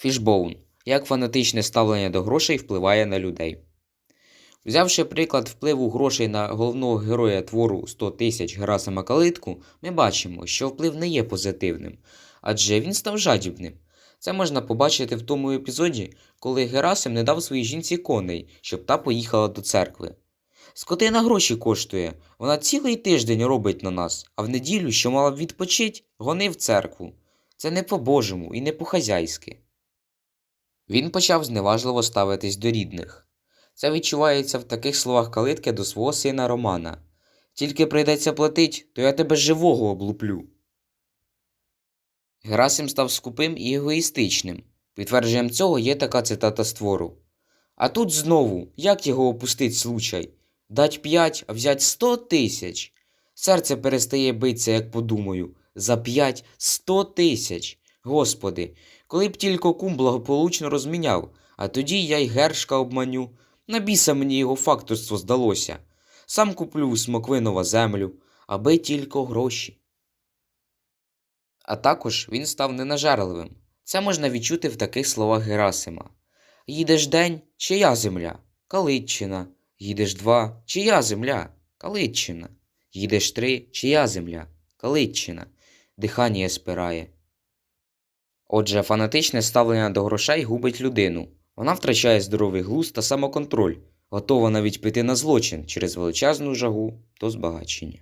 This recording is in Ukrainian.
Фішбоун. Як фанатичне ставлення до грошей впливає на людей. Взявши приклад впливу грошей на головного героя твору 100 тисяч Герасима Калитку, ми бачимо, що вплив не є позитивним, адже він став жадібним. Це можна побачити в тому епізоді, коли Герасим не дав своїй жінці коней, щоб та поїхала до церкви. Скотина гроші коштує, вона цілий тиждень робить на нас, а в неділю, що мала б відпочить, гони в церкву. Це не по-божому і не по-хазяйськи. Він почав зневажливо ставитись до рідних. Це відчувається в таких словах калитки до свого сина Романа. Тільки прийдеться платить, то я тебе живого облуплю. Герасим став скупим і егоїстичним. Підтвердженням цього є така цитата з твору. А тут знову, як його опустить случай? Дать п'ять, а взять сто тисяч. Серце перестає битися, як подумаю. За п'ять сто тисяч. Господи, коли б тільки кум благополучно розміняв, а тоді я й гершка обманю. На біса мені його факторство здалося. Сам куплю у Смоквинова землю, аби тільки гроші. А також він став ненажерливим. Це можна відчути в таких словах Герасима. Їдеш день, чия земля? Калитчина. Їдеш два, чия земля? Калитчина. Їдеш три, чия земля? Калитчина. Дихання спирає. Отже, фанатичне ставлення до грошей губить людину. Вона втрачає здоровий глузд та самоконтроль, готова навіть піти на злочин через величезну жагу до збагачення.